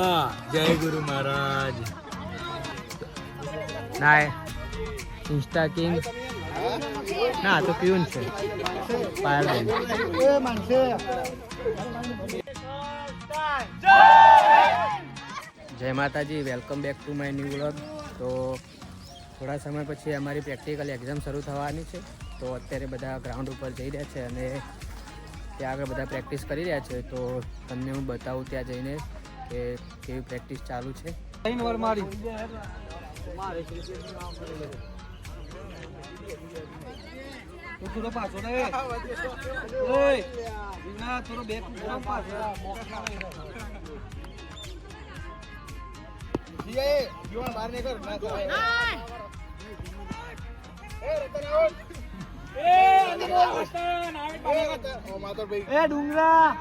હા જય ગુરુ મહારાજ. નાય ઇન્સ્ટા કિંગ. ના તો ક્યુન છે. પાયલબેન જય માતાજી welcome back to my new vlog. તો થોડા સમય પછી અમારી પ્રેક્ટિકલ એક્ઝામ શરૂ થવાની છે. તો અત્યારે બધા ગ્રાઉન્ડ ઉપર જઈ રહ્યા છે અને ત્યાં આગળ બધા પ્રેક્ટિસ કરી રહ્યા છે તો તમને હું બતાવું ત્યાં જઈને કે કેવી પ્રેક્ટિસ ચાલુ છે. એ ડુંગરા.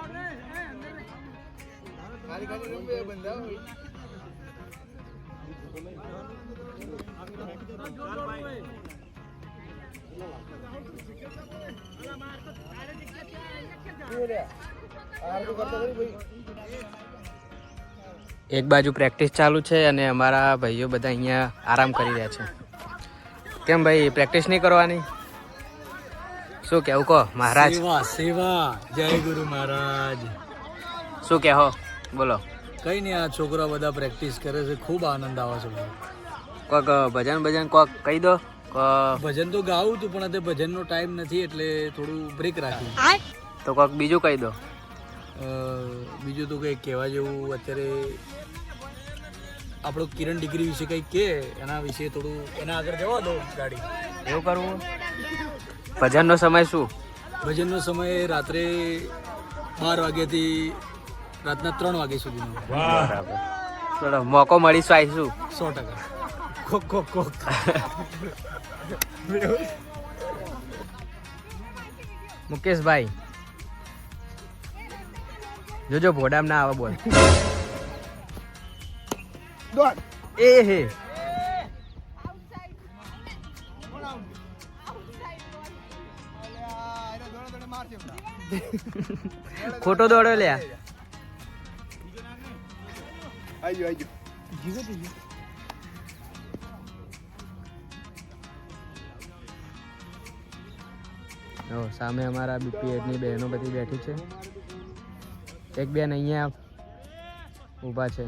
એક બાજુ પ્રેક્ટિસ ચાલુ છે અને અમારા ભાઈઓ બધા અહીંયા આરામ કરી રહ્યા છે. કેમ ભાઈ પ્રેક્ટિસ નહીં કરવાની? શું કેવું કહો મહારાજ? સેવા સેવા. જય ગુરુ મહારાજ. શું કહો બોલો. કઈ નહીં આ છોકરા બધા પ્રેક્ટિસ કરે છે ખૂબ આનંદ આવે છે. કોક ભજન ભજન કોક કહી દો ભજન તો ગાવું હતું પણ અત્યારે ભજનનો ટાઈમ નથી એટલે થોડું બ્રેક રાખ્યું તો કોક બીજું કહી દો. બીજું તો કંઈક કહેવા જેવું અત્યારે આપણો કિરણ ડિગ્રી વિશે કંઈક કે એના વિશે થોડું એના આગળ જવા દો ગાડી. એવું કરવું? ભજનનો સમય શું? ભજનનો સમય રાત્રે બાર વાગ્યાથી રાતના ત્રણ વાગ્યા સુધીનો. બરાબર. ચલો મોકો મળીશું આવીશું સો ટકા. કોક કોક કોક. મુકેશભાઈ જોજો ભોડામ ના આવે બોલ. એ હે ખોટો દોડો લ્યા જો સામે અમારા બીપીએડની બહેનો બધી બેઠી છે. એક બેન અહીંયા ઊભા છે.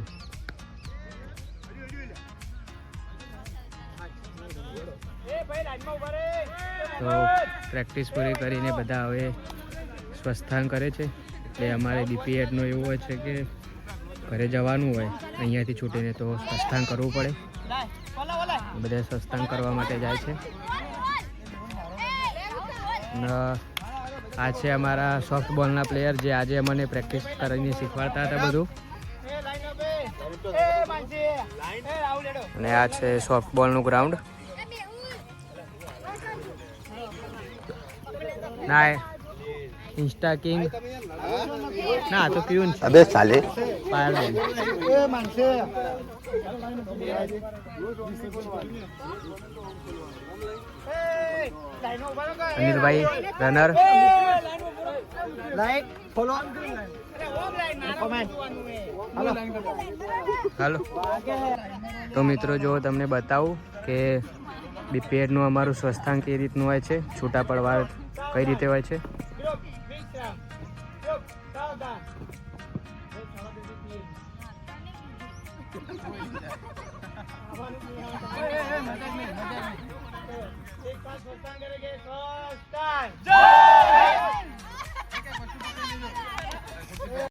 તો પ્રેક્ટિસ પૂરી કરીને બધા હવે સ્વસ્થાન કરે છે. એટલે અમારે બીપીએડનો એવું હોય છે કે ઘરે જવાનું હોય અહીંયાથી છૂટીને તો સ્વસ્થાન કરવું પડે. બધા સ્વસ્થાન કરવા માટે જાય છે. આ છે અમારા સોફ્ટ બોલના પ્લેયર જે આજે અમને પ્રેક્ટિસ કરીને શીખવાડતા હતા બધું. અને આ છે સોફ્ટ બોલનું ગ્રાઉન્ડ ના ઇન્સ્ટા કિંગ ના તો પ્યુન છે અબે સાલે પાયલબેન અનિલભાઈ રનર હાલો. તો મિત્રો જો તમને બતાવું કે બીપીએડનું અમારું સ્વસ્થાન કઈ રીતનું હોય છે. છૂટા પડવા કઈ રીતે હોય છે? જય!